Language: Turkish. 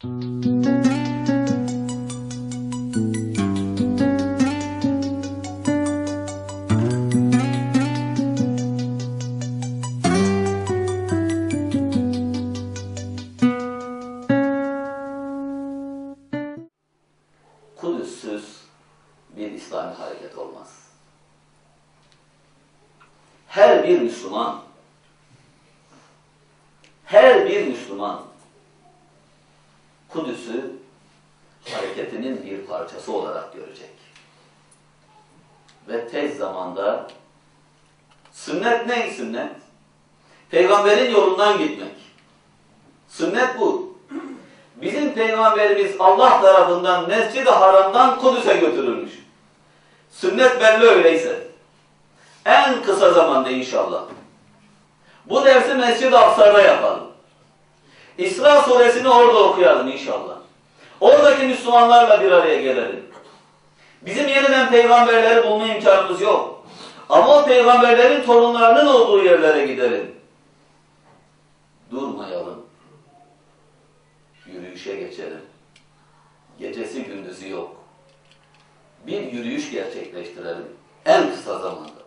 Kudüs'süz bir İslami hareket olmaz. Her bir Müslüman, her bir Müslüman Kudüs'ü hareketinin bir parçası olarak görecek. Ve tez zamanda sünnet ne sünnet? Peygamberin yolundan gitmek. Sünnet bu. Bizim peygamberimiz Allah tarafından Mescid-i Haram'dan Kudüs'e götürülmüş. Sünnet belli öyleyse. En kısa zamanda inşallah. Bu dersi Mescid-i Aksar'da yapalım. İsra suresini orada okuyalım inşallah. Oradaki Müslümanlarla bir araya gelelim. Bizim yeniden peygamberleri bulma imkanımız yok. Ama o peygamberlerin torunlarının olduğu yerlere gidelim. Durmayalım yürüyüşe geçelim. Gecesi gündüzü yok. Bir yürüyüş gerçekleştirelim en kısa zamanda.